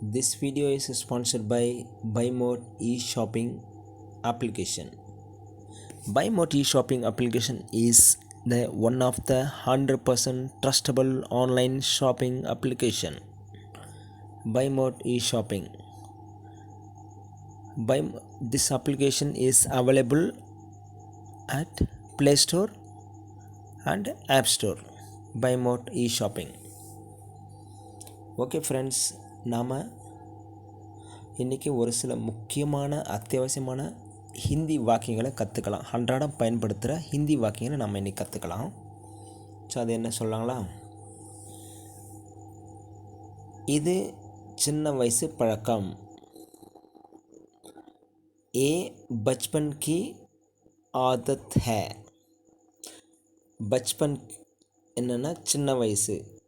This video is sponsored by Bymod e-shopping application. Bymod e-shopping application is the one of the 100% trustable online shopping application. Bymod e-shopping. By this application is available at Play Store and App Store. Bymod e-shopping. Okay friends, நாம் இன்றைக்கி ஒரு சில முக்கியமான அத்தியாவசியமான ஹிந்தி வாக்கியங்களை கற்றுக்கலாம் அன்றாடம் பயன்படுத்துகிற ஹிந்தி வாக்கியங்களை நம்ம இன்றைக்கி கற்றுக்கலாம் ஸோ அது என்ன சொல்லலாங்களா இது சின்ன வயசு பழக்கம். ஏ பச்பன் கி ஆதத் ஹே. பச்பன் என்னென்னா சின்ன வயசு.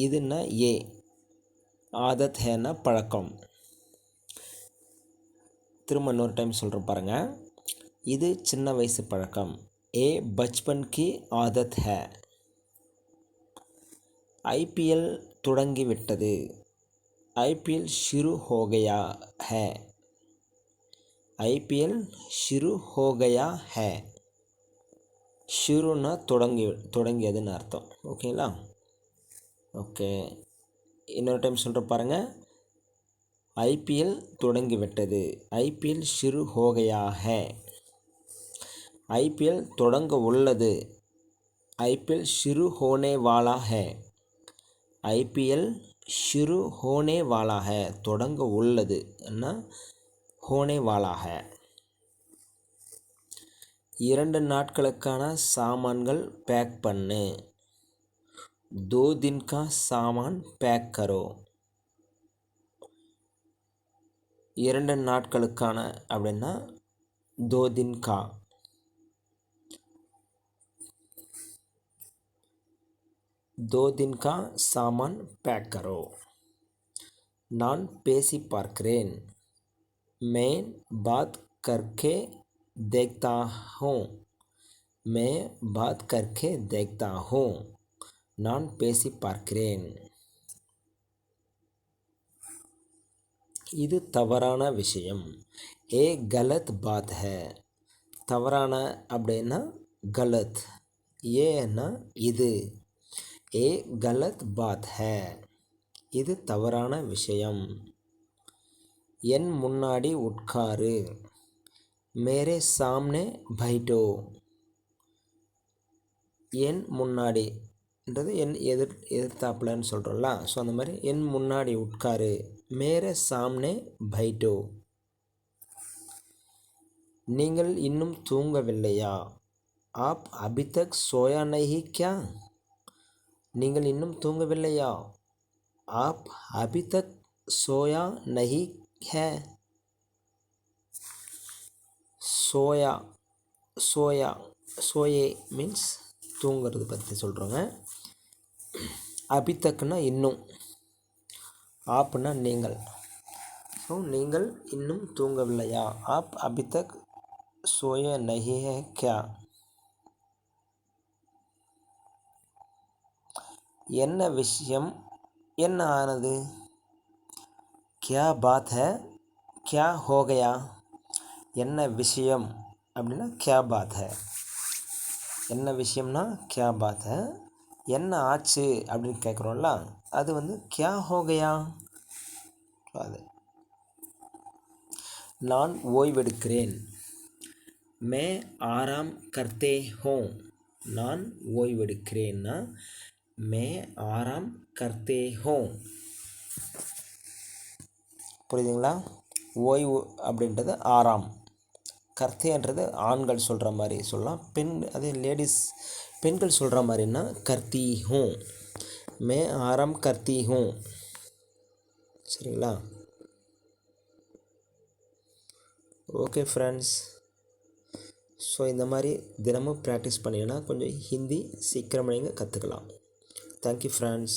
இதுன்னா ஏ. ஆதத் ஹேன்னா பழக்கம். திரும்ப இன்னொரு டைம் சொல்கிறேன் பாருங்கள் இது சின்ன வயசு பழக்கம். ஏ பச்பன் கி ஆதத் ஹே. ஐபிஎல் தொடங்கிவிட்டது. ஐபிஎல் ஷிரு ஹோகயா ஹே. ஐபிஎல் ஷிரு ஹோகயா ஹே. ஷிருன்னா தொடங்கி தொடங்கியதுன்னு அர்த்தம். ஓகேங்களா? ஓகே. இன்னொரு டைம் சொல்கிற பாருங்கள் ஐபிஎல் தொடங்கிவிட்டது. ஐபிஎல் சிறு ஹோகையாக. ஐபிஎல் தொடங்க உள்ளது. ஐபிஎல் சிறு ஹோனே வாலா ஹே ஐபிஎல் சிறு ஹோனே வாலா ஹே தொடங்க உள்ளது. என்ன? ஹோனே வாலா ஹே இரண்டு நாட்களுக்கான சாமான்கள் பேக் பண்ணு. दो दिन का सामान पैक करो இரண்டு நாட்களுக்கான அப்படின்னா दो दिन का दो दिन का सामान पैक करो நான் பேசி பார்க்கிறேன் मैं बात करके देखता हूँ मैं बात करके देखता हूँ நான் பேசி பார்க்கிறேன். இது தவறான விஷயம். ஏ கலத் பாத் ஹே. தவறான அப்படின்னா கலத். ஏன்னா இது. ஏ கலத் பாத் ஹே. இது தவறான விஷயம். என் முன்னாடி உட்காரு. மேரே சாம்னே பைட்டோ. என் முன்னாடி ன்றது என் எதிர் எதிர்த்தாப்புலன்னு சொல்கிறோம்ல ஸோ அந்த மாதிரி என் முன்னாடி உட்காரு. மேரே சாம்னே பைட்டோ. நீங்கள் இன்னும் தூங்கவில்லையா? ஆப் அபிதக் சோயா நஹி கியா? நீங்கள் இன்னும் தூங்கவில்லையா? ஆப் அபிதக் சோயா நஹி ஹே? சோயா சோயா சோயே மீன்ஸ் தூங்கிறது பற்றி சொல்கிறோங்க அபித்தக்குன்னா இன்னும். ஆப்னா நீங்கள். ஸோ நீங்கள் இன்னும் தூங்கவில்லையா? ஆப் அபித்தக் சோய நஹி ஹே கியா என்ன விஷயம்? என்ன ஆனது? கியா பாத் ஹே? கியா ஹோகையா? என்ன விஷயம்? அப்படின்னா கியா பாத் ஹே. என்ன விஷயம்னா கியா பாத் என்ன ஆச்சு? அப்படின்னு கேட்குறோம்ல அது வந்து கியா ஹோகையா? அது. நான் ஓய்வெடுக்கிறேன். மே ஆராம் கர்த்தே ஹோம் நான் ஓய்வெடுக்கிறேன்னா மே ஆராம் கர்த்தே ஹோம் புரியுதுங்களா? ஓய்வு அப்படின்றது ஆறாம். கர்த்தேன்றது ஆண்கள் சொல்கிற மாதிரி சொல்லலாம். பெண் அதே லேடிஸ் பெண்கள் சொல்கிற மாதிரின்னா கர்த்தி ஹூ மே ஆரம் கர்த்தி ஹூ சரிங்களா? ஓகே ஃப்ரெண்ட்ஸ் ஸோ இந்த மாதிரி தினமும் ப்ராக்டிஸ் பண்ணிங்கன்னா கொஞ்சம் ஹிந்தி சீக்கிரமாக நீங்கள் கற்றுக்கலாம் தேங்க்யூ ஃப்ரெண்ட்ஸ்